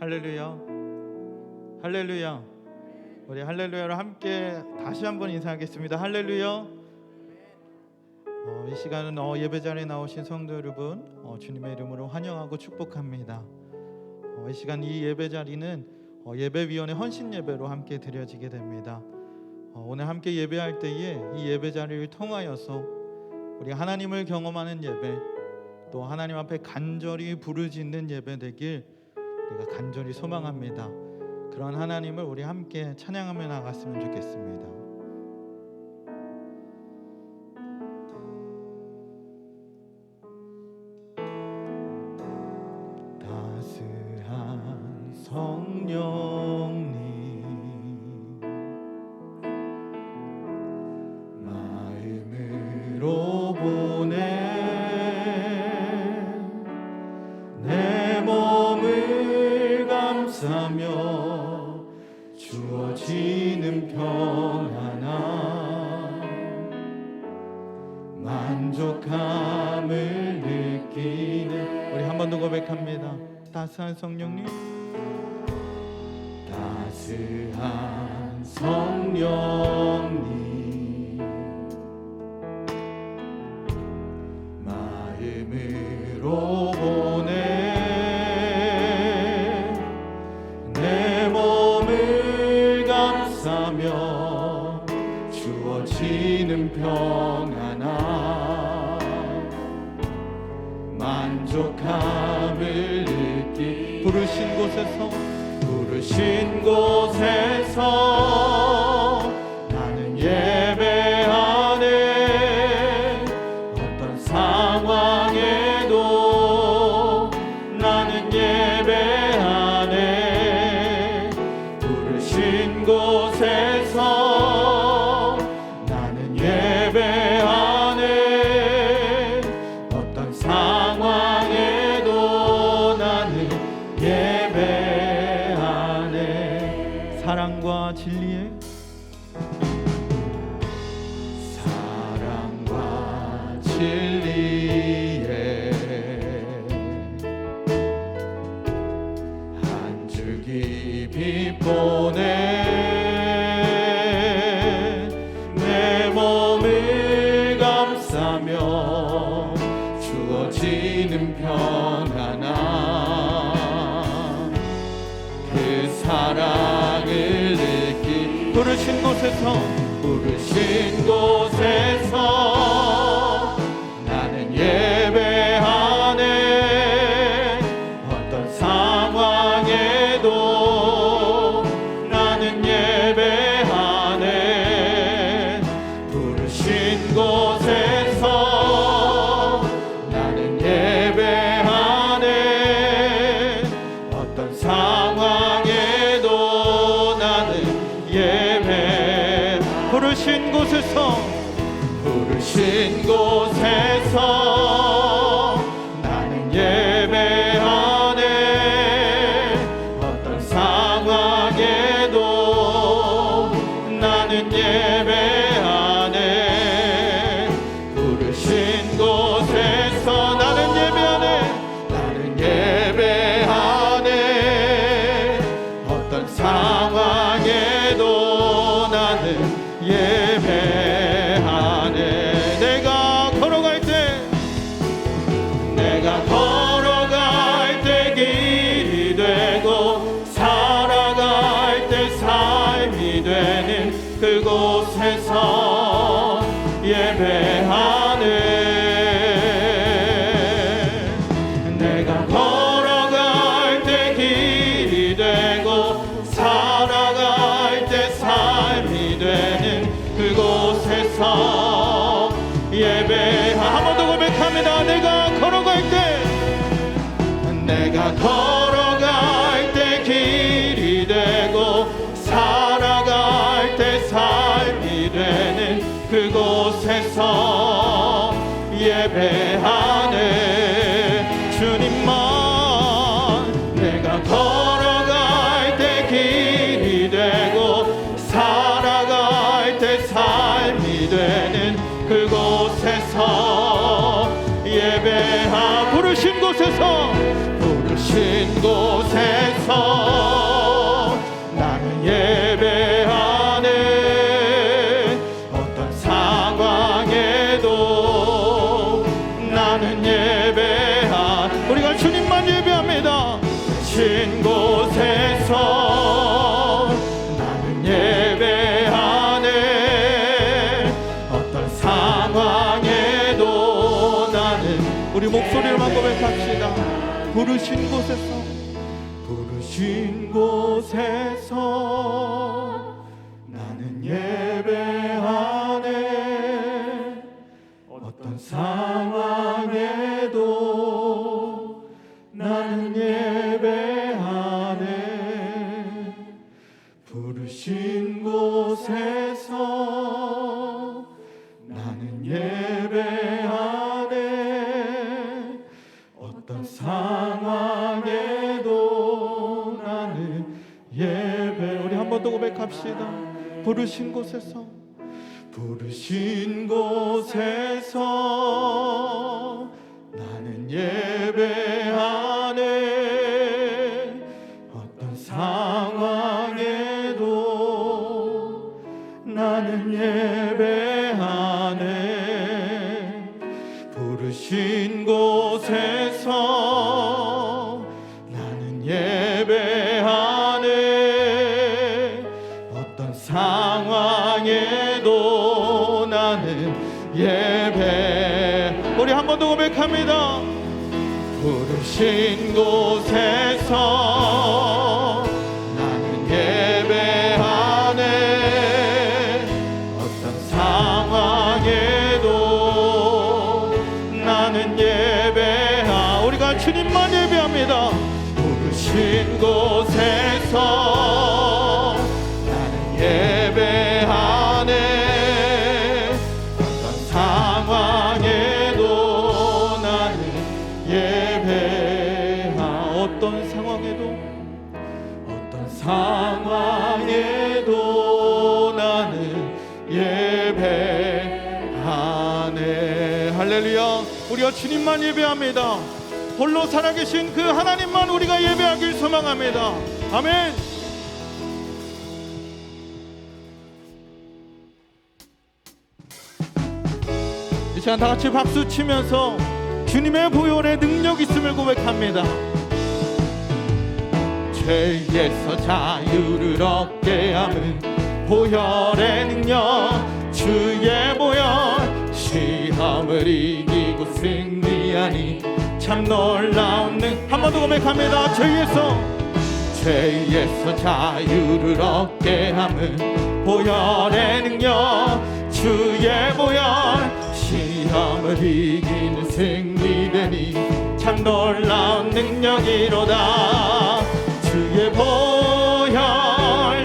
할렐루야. 할렐루야. 우리 할렐루야로 함께 다시 한번 인사하겠습니다. 할렐루야. 어, 이 시간은 어, 예배 자리에 나오신 성도 여러분 어, 주님의 이름으로 환영하고 축복합니다. 어, 이 시간 이 예배 자리는 어, 예배위원회 헌신 예배로 함께 드려지게 됩니다. 어, 오늘 함께 예배할 때에 이 예배 자리를 통하여서 우리 하나님을 경험하는 예배 또 하나님 앞에 간절히 부르짖는 예배 되길 우리가 간절히 소망합니다. 그런 하나님을 우리 함께 찬양하며 나갔으면 좋겠습니다. 따스한 성령 따스한 성령님. 따스한 성령님. 마음으로 곳에서 부르신 곳 부르신 곳에서 나는 예배하네. 어떤 상황에도 나는 예배하네. 부르신 곳에서 나는 예배하네. 나는 예배하네. 어떤 상황에도 나는 예배 부르신 곳에서 나는 예배하네 어떤 상황에도 나는 예배 우리 한 번 더 고백합시다. 부르신 곳에서. 부르신 곳에서 부르신 곳에서 할렐루야 주님만 예배합니다. 홀로 살아계신 그 하나님만 우리가 예배하길 소망합니다. 아멘. 이 시간 다 같이 박수 치면서 주님의 보혈의 능력 있음을 고백합니다. 죄에서 자유를 얻게 함은 보혈의 능력 주의 보혈 시험을 이기고 승리하니 참 놀라운 능한 번 더 고백합니다. 죄에서. 죄에서 자유를 얻게 함은 보혈의 능력. 주의 보혈. 시험을 이기는 승리되니 참 놀라운 능력이로다. 주의 보혈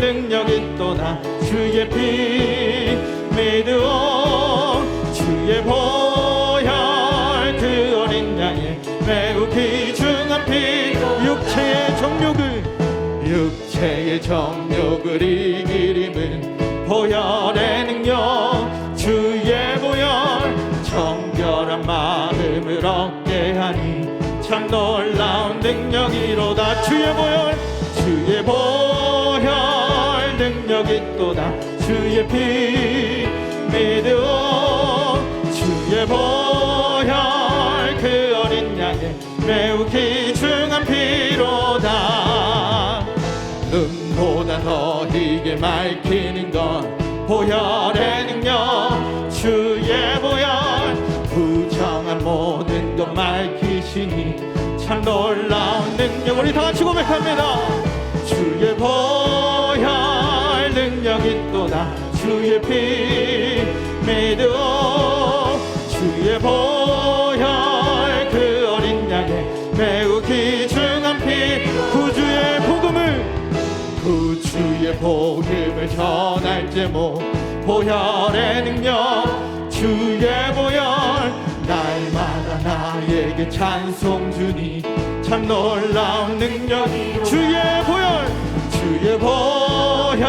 능력이 또다. 주의 피 믿으오 육체의 정욕을 육체의 정욕을 이기림은 보혈의 능력. 주의 보혈 정결한 마음을 얻게 하니 참 놀라운 능력이로다. 주의 보혈 주의 보혈 능력이 또다. 주의 피 믿으오. 주의 보혈 그 어린 양의 매우 귀 더 희게 맑히는 건 보혈의 능력 주의 보혈. 부정한 모든 것 밝히시니 참 놀라운 능력. 우리 다 같이 고백합니다. 주의 보혈 능력이 또다. 주의 피 믿으오 주의 보혈 주의 복음을 전할 제목 보혈의 능력. 주의 보혈 날마다 나에게 찬송 주니 참 놀라운 능력이 주의 보혈 주의 보혈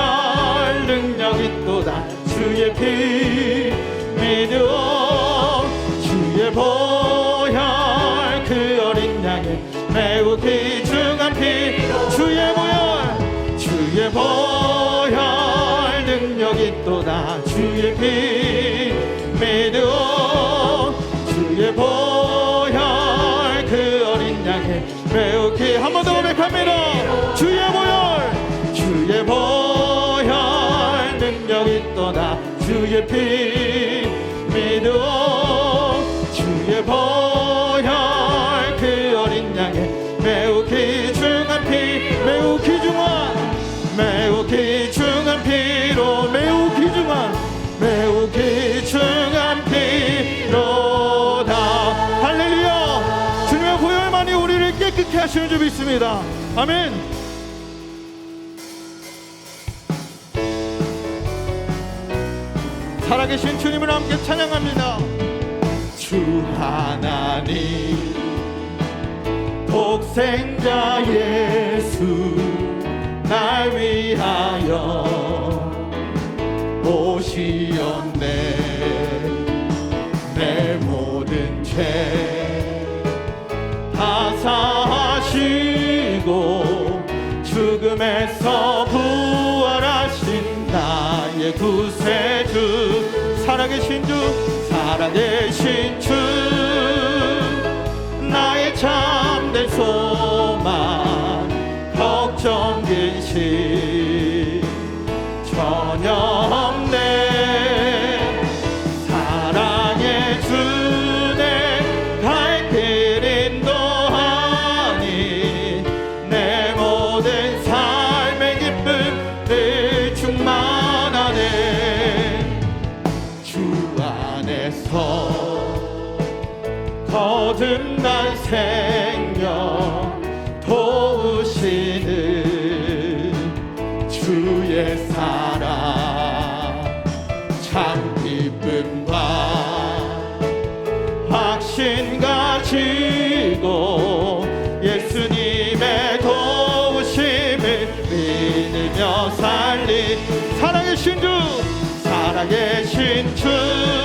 능력이 또다. 주의 피 믿으 피 믿어 주의 보혈 그 어린 양의 매우 귀중한 피 매우 귀중한 매우 귀중한 피로 매우 귀중한 매우 귀중한 피로다. 할렐루야. 주님의 보혈만이 우리를 깨끗게 하시는 줄 믿습니다. 아멘 주님을 함께 찬양합니다. 주 하나님 독생자 예수 날 위하여 오시었네. 내 모든 죄 다 사하시고 죽음에서 부활하신 나의 구세주 살아계신 주 살아계신 주 나의 참된 소망 걱정 근심 가지고 예수님의 도우심을 믿으며 살리. 살아계신 주 살아계신 주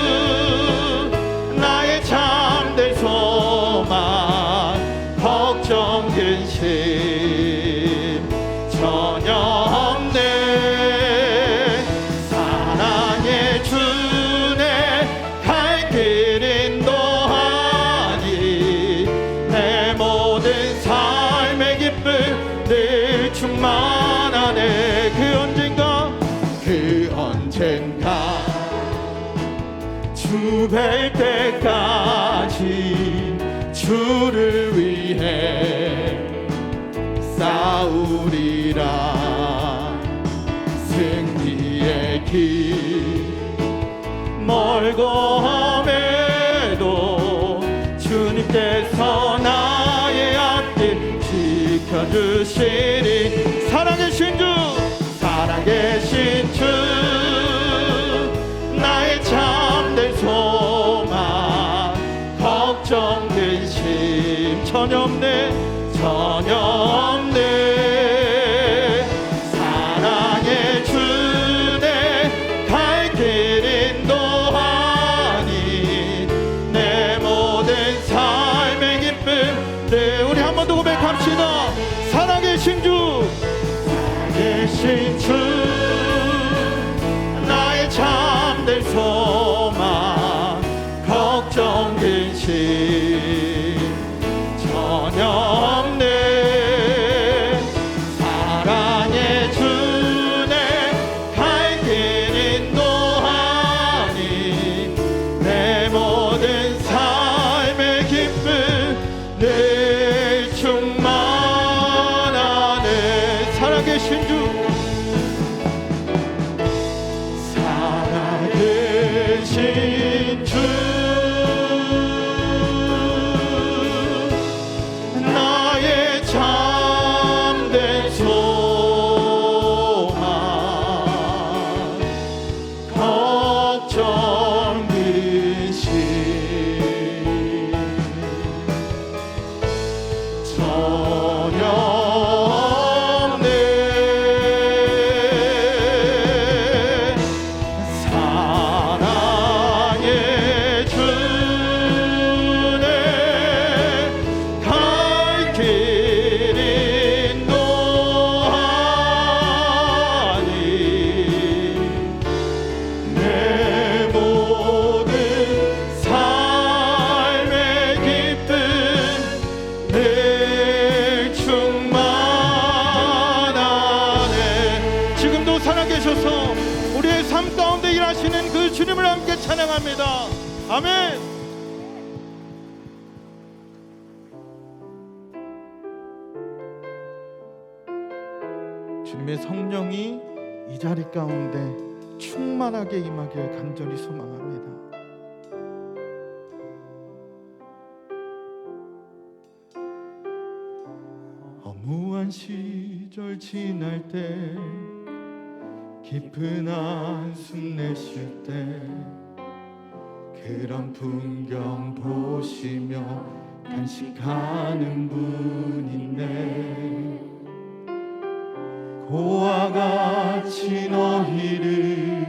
그 언젠가 주 뵐 때까지 주를 위해 싸우리라. 승리의 길 멀고 험해도 주님께서 나의 앞길 지켜주시리 없네 전혀 없네 아멘. 주님의 성령이 이 자리 가운데 충만하게 임하길 간절히 소망합니다. 허무한 시절 지날 때 깊은 한숨 내쉴 때 그런 풍경 보시며 간식하는 분인데 고와 같이 너희를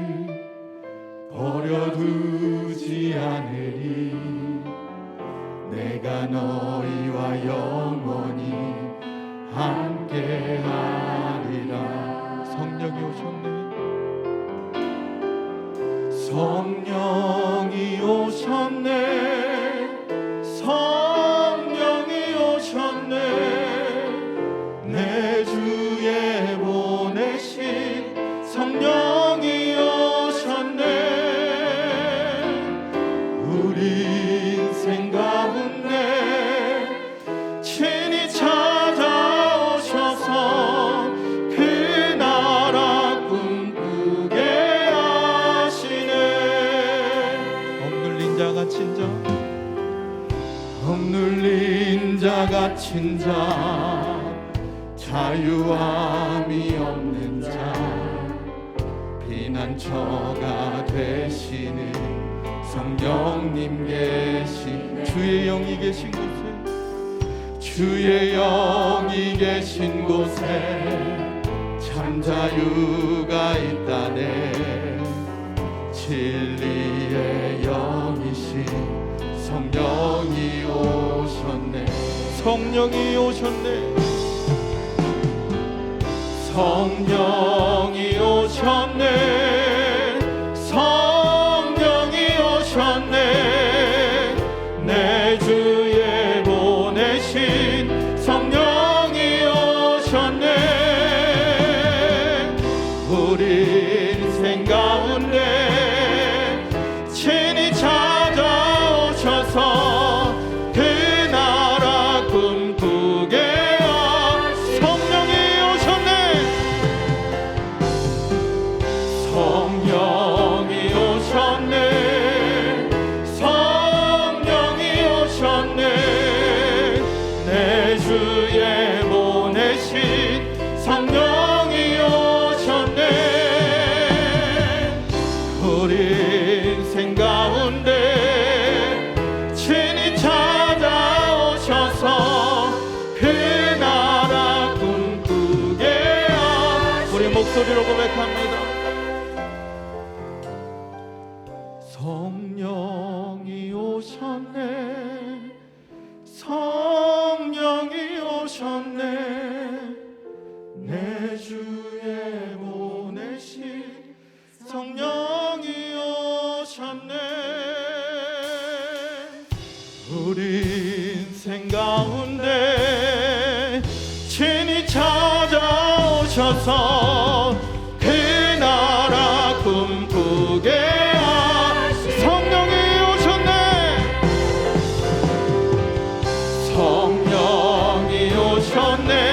버려두지 않으리. 내가 너희와 영원히 함께하리라. 성령이 오셨네. 성 갇힌 자 자유함이 없는 자 피난처가 되시는 성령님 계신 주의 영이 계신 곳에 주의 영이 계신 곳에 참 자유 성령이 오셨네. 성령이 오셨네 성령이 오셨네 오셨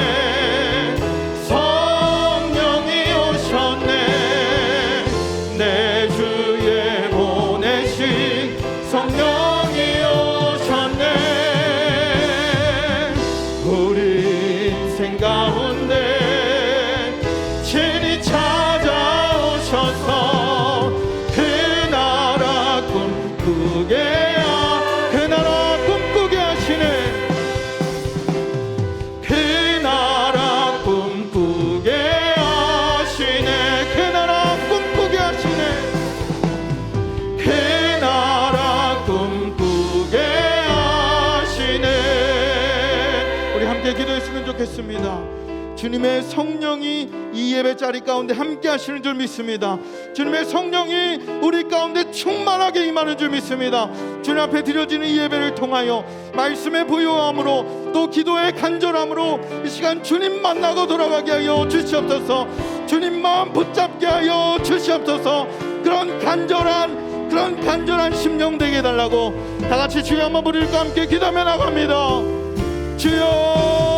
기도했으면 좋겠습니다. 주님의 성령이 이 예배 자리 가운데 함께 하시는 줄 믿습니다. 주님의 성령이 우리 가운데 충만하게 임하는 줄 믿습니다. 주님 앞에 드려지는 이 예배를 통하여 말씀의 부요함으로 또 기도의 간절함으로 이 시간 주님 만나고 돌아가게 하여 주시옵소서. 주님 마음 붙잡게 하여 주시옵소서. 그런 간절한 그런 간절한 심령 되게 해달라고 다 같이 주여 한번 부를까 함께 기도하며 나갑니다. 주여